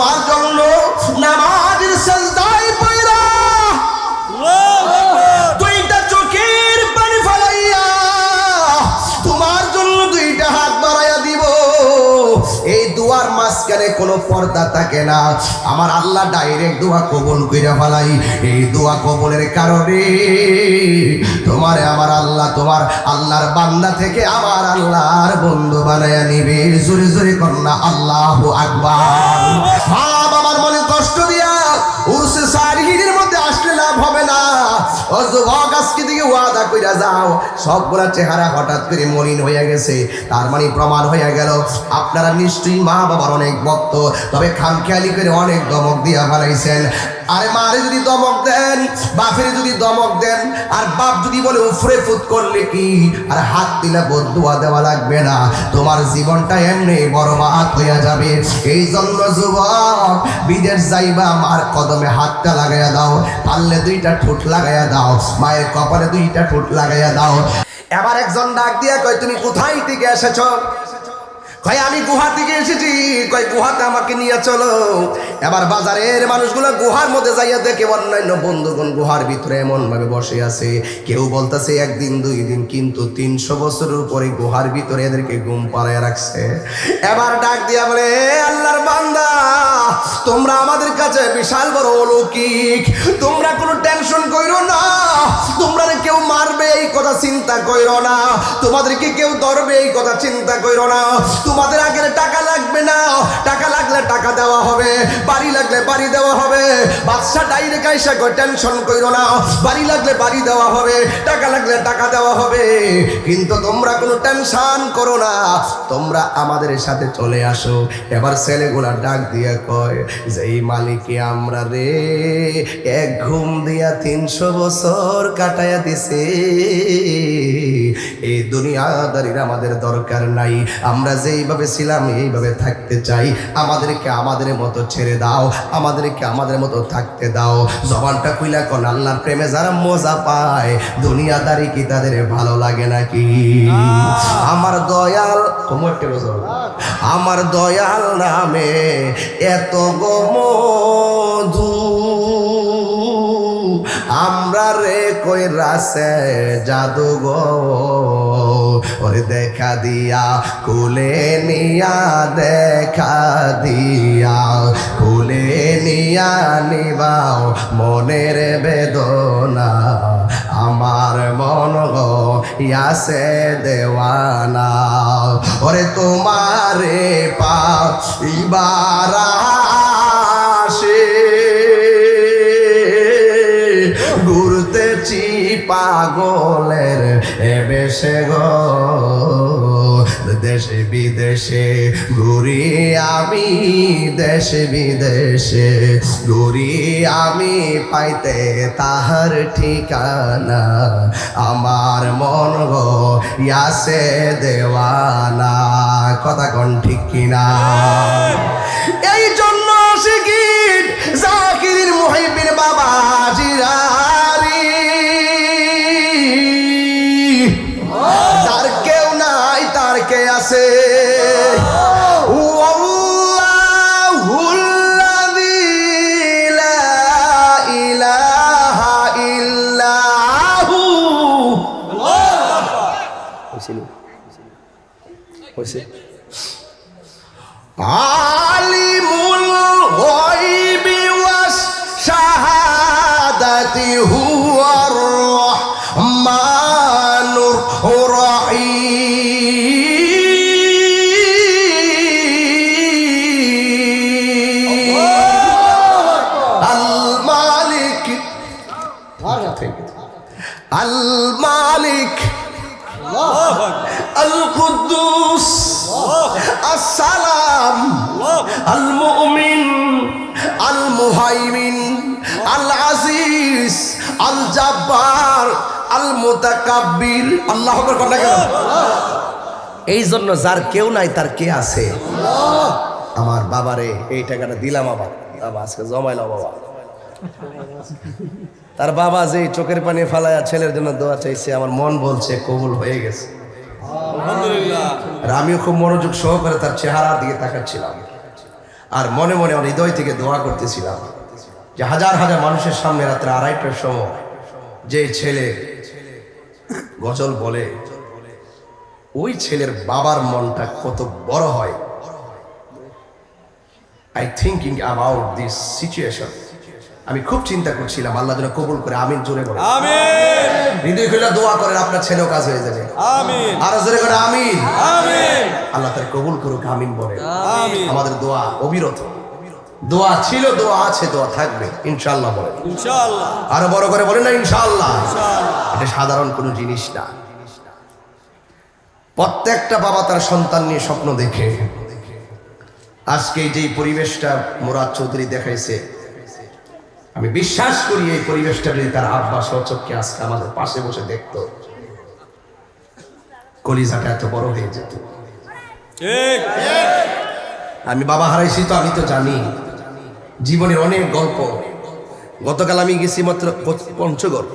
তোমার মাঝখানে কোনো পর্দা থাকে না। আমার আল্লাহ ডাইরেক্ট দোয়া কবুল কইরা ফেলাই। এই দোয়া কবুলের কারণে তোমারে আমার আল্লাহ, তোমার আল্লাহর বান্দা থেকে আমার আল্লাহর বন্ধু বানায় নিবে জোরে জোরে কন্যা, আল্লাহ আকবার। মা বাবার মনে কষ্ট দিয়া উরসে সারিহিনের মধ্যে আসলে লাভ হবে না। আজকে দিকে ওয়াদা কইরা যাও। সবগুলা চেহারা হঠাৎ করে মলিন হয়ে গেছে। তার মানে প্রমাণ হয়ে গেল, আপনারা নিশ্চয়ই মা বাবার অনেক ভক্ত, তবে খামখেয়ালি করে অনেক দমক দিয়া ফেলাইছেন। আরে মারে যদি দমক দেন, বাপের যদি দমক দেন, আর বাপ যদি বলে উফরে ফুত করলে কি? আর হাত দিলে বদুয়া দেওয়া লাগবে না। তোমার জীবনটা এমনি বড় মাত হইয়া যাবে। এই জন্য যুবক, বিদেশ যাইবা, মার কদমে হাতটা লাগাইয়া দাও। পারলে দুইটা ঠোঁট লাগাইয়া দাও। মায়ের কপালে দুইটা ঠোঁট লাগাইয়া দাও। এবার একজন ডাক দিয়া কয়, তুমি কোথায় থেকে এসেছ? কয়, আমি গুহা থেকে এসেছি। কয়, গুহাতে আমাকে নিয়ে চলো। এবার বাজারের মানুষগুলো গুহার মধ্যে যাইয়া দেখে অন্যান্য বন্ধুগণ গুহার ভিতরে বসে আছে। কেউ বলতেছে, একদিন, দুই দিন, কিন্তু তিনশো বছরের উপরে গুহার ভিতরে এদেরকে ঘুম রাখছে। এবার ডাক দিয়া বলে, "এ আল্লাহর বান্দা, তোমরা আমাদের কাছে বিশাল বড় অলৌকিক। তোমরা কোনো টেনশন কইরো না। কথা চিন্তা কইরো না। তোমাদেরকে কেউ ধরবে এই কথা চিন্তা কইরো না। তোমাদের আগের টাকা লাগবে না। টাকা লাগলে টাকা দেওয়া হবে, বাড়ি লাগলে বাড়ি দেওয়া হবে। বাদশা ডাইরেক্ট আইসা কই টেনশন কইরো না। বাড়ি লাগলে বাড়ি দেওয়া হবে, টাকা লাগলে টাকা দেওয়া হবে। কিন্তু তোমরা কোনো টেনশন করো না। তোমরা আমাদের সাথে চলে আসো। এবার ছেলেগুলা ডাক দিয়ে কয় যে এই মালিকে আমরা রে, এক ঘুম দিয়া তিনশো বছর কাটাইয়া দিছে দুনিয়াদারির আমাদের দরকার নাই। আমরা যেইভাবে ছিলাম, এইভাবে থাকতে চাই। আমাদেরকে আমাদের মতো ছেড়ে দাও। আমাদেরকে আমাদের মতো থাকতে দাও। জবানটা কুইলা কোন, আল্লাহর প্রেমে যারা মজা পায়, দুনিয়াদারি কি তাদের ভালো লাগে নাকি? আমার দয়াল কোমরটা বসো। আমার দয়াল নামে এত গো মধু আমরা রে কই রাসে জাদু গো ওরে দেখা দিয়া কুলে নিয়া দেখা দিয়া। কুলে নিয়া নিবাও মনের বেদনা। আমার মন গো ইয়াসে দেওয়ানা। ওরে তোমারে পা ইবারা পাগলের বেশে গো। দেশে বিদেশে ঘুরি আমি, দেশে বিদেশে ঘুরি আমি, পাইতে তাহার ঠিকানা আমার মন গো, ইয়াসে দেওয়ানা। কথা কোন ঠিক কিনা? এই জন্য শিখির জাকির মুহিবিন বাবা জিরারি আল মালিক আল কুদ্দুস আসসালাম আল মুমিন আল মুহাইমিন আল আজিজ আল জাব্বার আল মুতাকাব্বির আল্লাহ কথা কেন এই জন্য যার কেউ নাই তার কে আছে? আমার বাবারে এই টাকাটা দিলাম আবার। বাবা আজকে জমাইলাম বাবা। তার বাবা যে চোখের পানি ফালায়া ছেলের জন্য দোয়া চাইছে আমার মন বলছে কবুল হয়ে গেছে। আর আমিও খুব মনোযোগ সহকারে তার চেহারার দিকে তাকাচ্ছিলাম। আর মনে মনে আমার হৃদয় থেকে দোয়া করতেছিলাম যে হাজার হাজার মানুষের সামনে রাত্রে আড়াইটার সময় যে ছেলে গজল বলে ওই ছেলের বাবার মনটা কত বড় হয়। I thinking about this situation আমি খুব চিন্তা করছিলাম আল্লাহ যেন কবুল করে আমিন জোরে বলে আমিন। হৃদয় খুলে দোয়া করেন আপনার ছেলেও কাজ হয়ে যাবে। আমিন। আরও জোরে করে আমিন। আমিন। আল্লাহ তার কবুল করুক আমিন বলে আমিন। আমাদের দোয়া অবিরত। দোয়া ছিল দোয়া আছে দোয়া থাকবে ইনশাল্লাহ বলে ইনশাআল্লাহ। আরও বড় করে বলে না ইনশাল্লাহ ইনশাআল্লাহ। এটা সাধারণ কোনো জিনিস না। প্রত্যেকটা বাবা তার সন্তান নিয়ে স্বপ্ন দেখে। আজকে যেই পরিবেশটা মুরাদ চৌধুরী দেখাইছে আমি বিশ্বাস করি এই পরিবেশটা যদি তার আব্বা সচককে আজকে আমাদের পাশে বসে দেখতো কলিজাটা এত বড় হয়ে যেত। আমি বাবা হারাইছি তো আমি তো জানি। জীবনের অনেক গল্প। গতকাল আমি গেছি মাত্র পঞ্চগড়।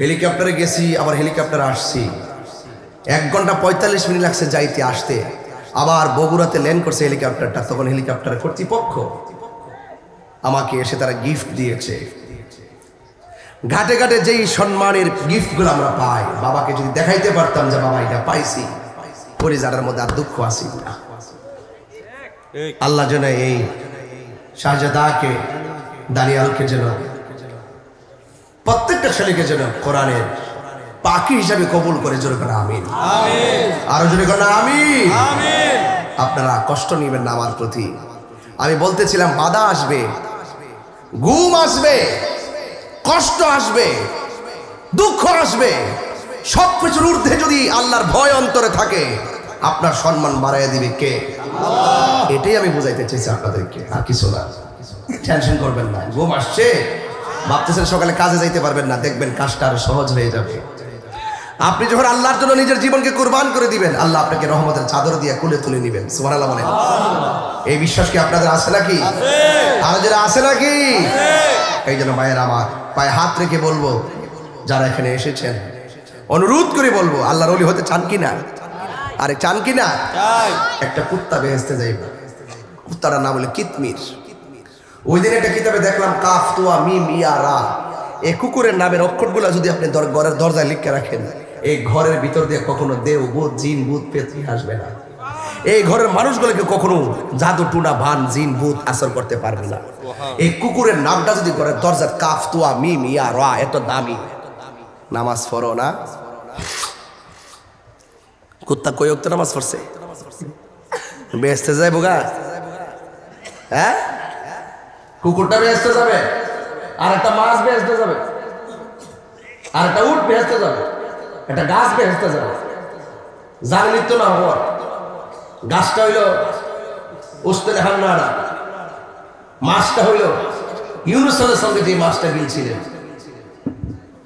হেলিকপ্টারে গেছি আবার হেলিকপ্টারে আসছি। এক ঘণ্টা পঁয়তাল্লিশ মিনিট লাগছে যাইতে আসতে। আবার বগুড়াতে ল্যান্ড করছে হেলিকপ্টারটা তখন হেলিকপ্টারের কর্তৃপক্ষ। আমাকে এসে তারা গিফট দিয়েছে। ঘাটে ঘাটে যেই সম্মানের গিফটগুলো আমরা পাই বাবাকে যদি দেখাইতে পারতাম যে বাবা এটা পাইছি পরিজারের মধ্যে আর দুঃখ আসি না। আল্লাহ যেন এই শাহজাদাকে দানিয়ালকে যেন প্রত্যেকটা ছেলেকে যেন কোরআনের পাখি হিসাবে কবুল করে জোরে করে আমিন। আরও জোরে করে আমিন। আমিন। আপনারা কষ্ট নিবেন না আমার প্রতি। আমি বলতেছিলাম বাধা আসবে। ঘুম আসবে কষ্ট আসবে দুঃখ আসবে সব কিছুর ঊর্ধ্বে যদি আল্লাহর ভয় অন্তরে থাকে আপনার সম্মান বাড়াইয়া দিবে কে? এটাই আমি বুঝাইতে চাইছি আপনাদেরকে আর কিছু না। টেনশন করবেন না ঘুম আসছে। ভাবতেছেন সকালে কাজে যাইতে পারবেন না দেখবেন কাজটা আরও সহজ হয়ে যাবে। আপনি যখন আল্লাহর জন্য নিজের জীবনকে কুরবান করে দিবেন আল্লাহ আপনাকে রহমতের চাদর দিয়ে কুলে তুলে নিবেন। সুবহানাল্লাহ বলেন। এই বিশ্বাস কি আপনাদের আছে নাকি? আর যারা আছে নাকি? এই জন্য মায়ের আমার পায়ে হাত রেখে বলব যারা এখানে এসেছেন অনুরোধ করে বলব আল্লাহর অলি হতে চান কি না আরে চান কি না একটা কুত্তা বেহেস্তে যাইব। কুত্তাটার নাম হলো কিতমির। ওই দিন একটা কিতাবে দেখলাম কাফ তুয়া মিম ইয়া রা এই কুকুরের নামের অক্ষরগুলো যদি আপনি ঘরের দরজায় লিখে রাখেন এই ঘরের ভিতর দিয়ে কখনো দেও বুধ, জিন ভূত পেত্রী আসবে না। এই ঘরের মানুষগুলোকে কখনো জাদু, টুনা, ভান, জিন, বুধ আসর করতে পারবে না। এই কুকুরের নামটা যদি ঘরের দরজার কাফ, তুয়া, মিম, ইয়া, রা, এত দামি। নামাজ পড়ো না। কুত্তা কই অক্ত নামাজ পড়ছে? বেসতে যায় বোগা হ্যাঁ? কুকুরটা বেসতে যাবে। আর একটা মাছ বেসতে যাবে। আর একটা উট বেসতে যাবে। একটা গাছ বেসতে যাবে। যার মৃত্যু না হওয়ার। গাছটা হইল উস্তেলে হান্নাড়া মাছটা হইল ইউনুসের সঙ্গে যে মাছটা গিলছিলেন।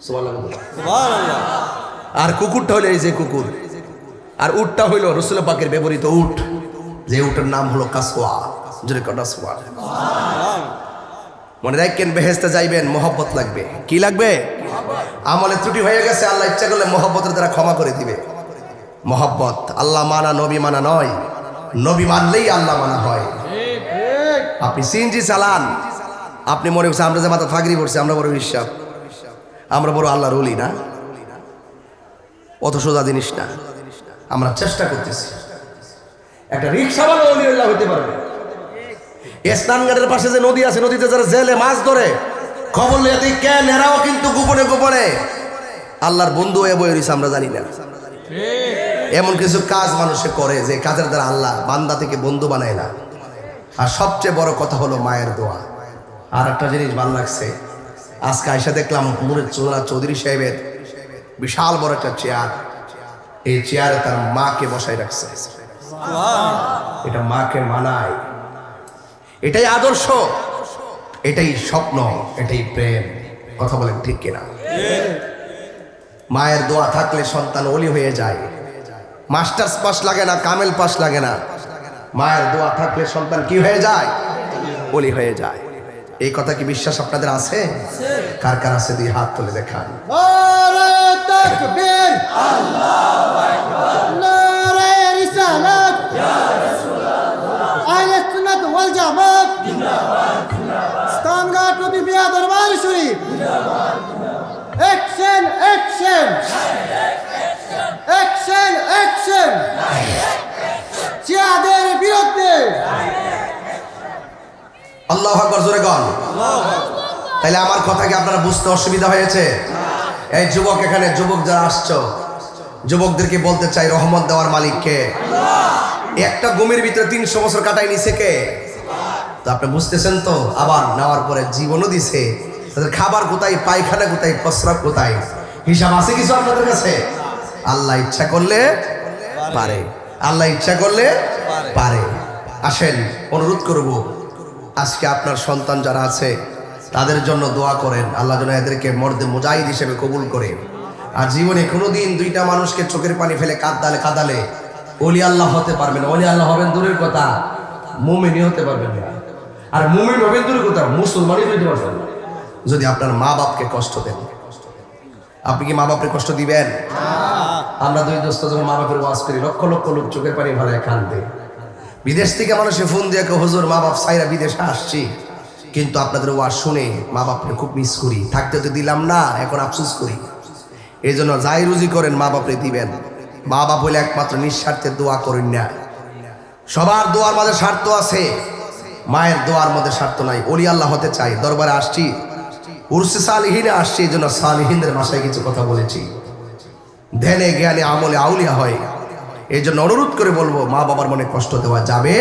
সুবহানাল্লাহ। আর কুকুরটা হলো এই যে কুকুর। আর উটটা হইল রসুল পাকের ব্যবহৃত উট। যে উটের নাম হলো কাসোয়া জোরে কাসোয়া মনে রাখেন বেহেস্তে যাইবেন মোহব্বত লাগবে। কি লাগবে? আমলে ত্রুটি হয়ে গেছে, আল্লাহ ইচ্ছা করলে মোহব্বতের দ্বারা ক্ষমা করে দিবে। মোহব্বত, আল্লাহ মানা, নবী মানা নয়। নবী মানলেই আল্লাহ মানা হয়। আপনি সিএনজি চালান, আপনি মনে করছেন আমরা যে মাথা ফাগরি পড়ছি, আমরা বড় বিশ্বাস। আমরা বড় আল্লাহর অলি না। অত সোজা জিনিস না। আমরা চেষ্টা করতেছি। একটা রিক্সাওয়ালা অলিউল্লাহ হতে পারবে। স্নানঘাটের পাশে যে নদী আছে, নদীতে যারা জেলে মাছ ধরে খবর লিয়ে দিই কেন এরাও কিন্তু গোপনে গোপনে। আল্লাহর বন্ধু হয়ে বয়ে রয়েছে আমরা জানি না। এমন কিছু কাজ মানুষে করে যে কাজের দ্বারা আল্লাহ বান্দা থেকে বন্ধু বানায় না। আর সবচেয়ে বড় কথা হলো মায়ের দোয়া। আর একটা জিনিস ভালো লাগছে আজকে আইসা দেখলাম মুরের চৌধুরী চৌধুরী সাহেবের বিশাল বড় একটা চেয়ার। এই চেয়ারে তার মাকে বসাই রাখছে। এটা মাকে মানায়। এটাই আদর্শ। এটাই স্বপ্ন, এটাই প্রেম। কথা বলেন ঠিক কিনা? মায়ের দোয়া থাকলে সন্তান অলি হয়ে যায়। মাস্টার্স পাস লাগে না, কামেল পাস লাগে না। মায়ের দোয়া থাকলে সন্তান কি হয়ে যায়? অলি হয়ে যায়। এই কথা কি বিশ্বাস আপনাদের আছে? কার কার আছে? দিয়ে হাত তুলে দেখান। নারে নবী মিয়া দরবার শরীফ। অ্যাকশন অ্যাকশন অ্যাকশন অ্যাকশন জিয়াদের বিরুদ্ধে। আল্লাহ আকবর, জোরে গন তাহলে আমার কথা কি আপনারা বুঝতে অসুবিধা হয়েছে? এই যুবক এখানে, যুবক যারা আসছো, যুবকদেরকে বলতে চাই, রহমত দেওয়ার মালিককে। একটা গুমের ভিতরে তিনশো বছর কাটাই নিছে কে? তো আপনি বুঝতেছেন তো? আবার নেওয়ার পরে জীবনও দিছে। তাদের খাবার কোথায়, পায়খানা কোথায়, প্রস্রাব কোথায়? হিসাব আছে কিছু আপনাদের কাছে? আল্লাহ ইচ্ছা করলে পারে। আল্লাহ ইচ্ছা করলে পারে। আসেন, অনুরোধ করব, আজকে আপনার সন্তান যারা আছে, তাদের জন্য দোয়া করেন। আল্লাহ যেন এদেরকে মর্দে মুজাহিদ হিসেবে কবুল করে। আর জীবনে কোনোদিন দুইটা মানুষকে চোখের পানি ফেলে কাঁদালে কাঁদালে অলি আল্লাহ হতে পারবেন অলি আল্লাহ হবেন দূরের কথা। মুমিনই হতে পারবেন না। আর মুমিন হবেন দূরের কথা মুসলমানই হইতে পারবেন না। যদি আপনার মা বাপকে কষ্ট দেন। আপনি কি মা বাপকে কষ্ট দিবেন? আমরা দুই দোস্ত যখন মা বাপের ওয়াজ করি লক্ষ লক্ষ লোক চোখের পানি ভালো কান্দে বিদেশ থেকে মানুষে ফোন দিয়ে হুজুর মা বাপ সাইরা বিদেশে আসছি। কিন্তু আপনাদের ওয়াজ শুনে মা বাপকে খুব মিস করি। থাকতে তো দিলাম না এখন আফসোস করি। এই জন্য যাই রুজি করেন মা বাপরে দিবেন। মা বাপ হইলে একমাত্র নিঃস্বার্থে দোয়া করেন না। সবার দোয়ার মাঝে স্বার্থ আছে। মায়ের দোয়ার মধ্যে স্বার্থ নাই। অলি আল্লাহ হতে চাই দরবারে আসছি। উর্সে সালিহিনে আসছি, এই জন্য সালিহিনদের ভাষায় কিছু কথা বলেছি। ধ্যানে, জ্ঞানে, আমলে আউলিয়া হয়। এই জন্য অনুরোধ করে বলব, মা বাবার মনে কষ্ট দেওয়া যাবে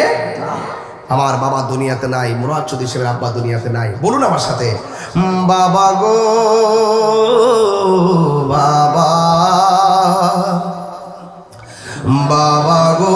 আমার বাবা দুনিয়াতে নাই, মুরাদ চৌধুরী সাহেবের আব্বা দুনিয়াতে নাই। বলুন আমার সাথে বাবা গো, বাবা বাবা গো।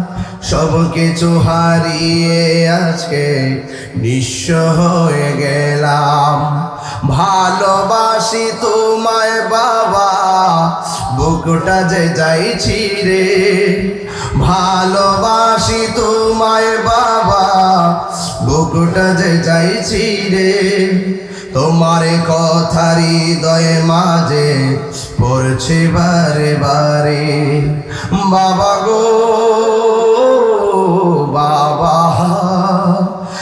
সব কিছু হারিয়ে আজকে নিঃস্ব হয়ে গেলাম। ভালোবাসি তোমায় বাবা, বুকটা যে যাইছি রে। ভালোবাসি তোমায় বাবা, বুকটা যে যাইছি রে। তোমার কথার হৃদয়ে মাঝে পড়ছে বারে বারে। বাবা গো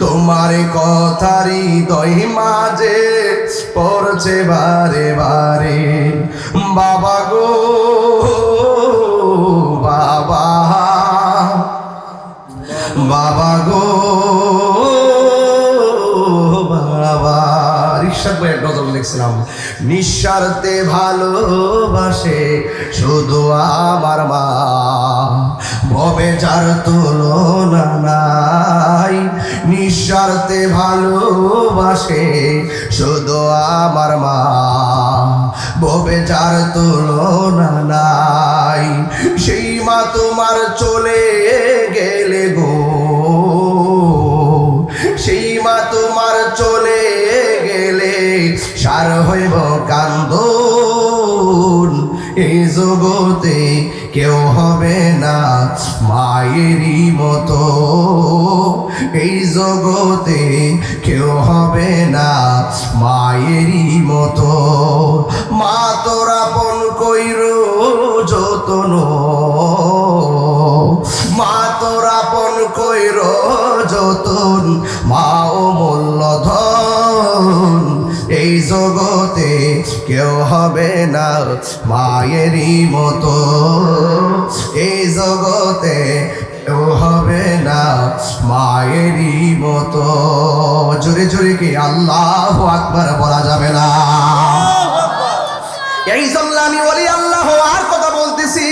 তোমার কথারি দই মাঝে পড়ছে বারে বারে। বাবা গো বাবা বাবা গো। করে এক লিখছিলাম। নিঃস্বার্থে ভালোবাসে শুধু আমার মা। ভবে যার তুলনা নাই। নিঃস্বার্থে ভালোবাসে শুধু আমার মা। ভবে যার তুলনা নাই। সেই মা তোমার চলে গো এই জগতে কেউ হবে না মায়েরই মতো। এই জগতে কেউ হবে না মায়েরই মতো। মা তোরা পন কইর, যতন। মা তোরা পন কইর, যতন। মা ও মূল্যধন। এই জগতে কেউ হবে না মায়েরই মতো। এই জগতে কেউ হবে না মায়েরই মতো। জোরে জোরে কি আল্লাহ আকবার বলা যাবে না? এই জন্য আমি বলি, আল্লাহ আর কথা বলতেছি।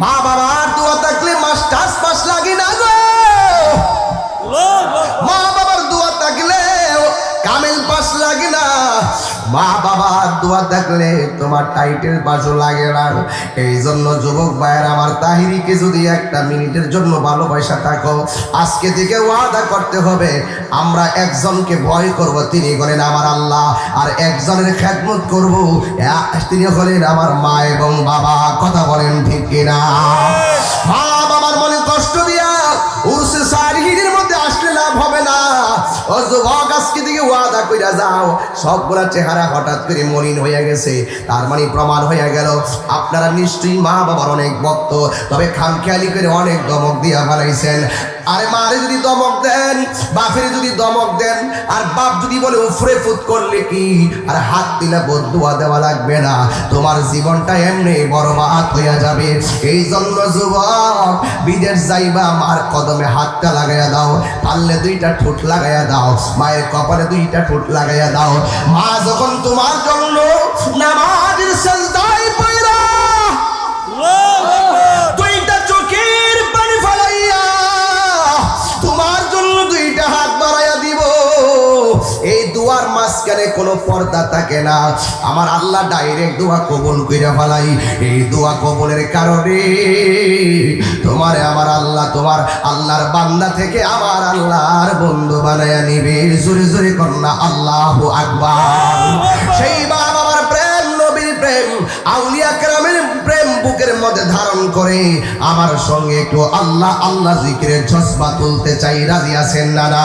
মা বাবার দোয়া থাকলে তোমার টাইটেল পাসও লাগে না। এই জন্য যুবক ভাইয়ের, আমার তাহিরিকে যদি একটা মিনিটের জন্য ভালোবাসা থাকো, আজকে থেকে ওয়াদা করতে হবে, আমরা একজনকে ভয় করব, তিনি হলেন আমার আল্লাহ। আর একজনের খেদমত করব, তিনি হলেন আমার মা এবং বাবা। কথা বলেন ঠিক কিনা? মা বাবার মনে কষ্ট দিয়া সবগুলা চেহারা হঠাৎ করে গেছে। তার মানে প্রমাণ গেল, আপনারা নিশ্চয়ই মা বাবার অনেক ভক্ত, তবে খামখেয়ালি করে অনেক দমক দিয়া ফেলাইছেন। আরে মারে যদি দমক দেন, বাপের যদি দমক দেন, আর বাপ যদি বলে, উফরে ফুত করলে কি? আর হাত দিলে বদুয়া দেওয়া লাগবে না। তোমার জীবনটা এমনি বরবাদ হইয়া যাবে। এই জন্য যুবক, বিদেশ যাইবা, মার কদমে হাতটা লাগাইয়া দাও। পারলে দুইটা ঠোঁট লাগাইয়া দাও। মায়ের কপালে দুইটা ঠোঁট লাগাইয়া দাও। মা যখন তোমার জন্য নামাজের সেজদায় মাঝখানে কোনো পর্দা থাকে না। আমার আল্লাহ ডাইরেক্ট দোয়া কবুল কইরা ফেলাই। এই দোয়া কবুলের কারণে তোমার আমার আল্লাহ, তোমার আল্লাহর বান্দা থেকে আমার আল্লাহর বন্ধু বানাইয়া নিবে। জোরে জোরে কন্যা, আল্লাহ আকবার। সেই বাবা আমার প্রেম, নবীর প্রেম, আউলিয়া কেরামের প্রেম বুকের মধ্যে ধারণ করে। আমার সঙ্গে একটু আল্লাহ আল্লাহ জিকিরের জজবা তুলতে চাই। রাজি আছেন না না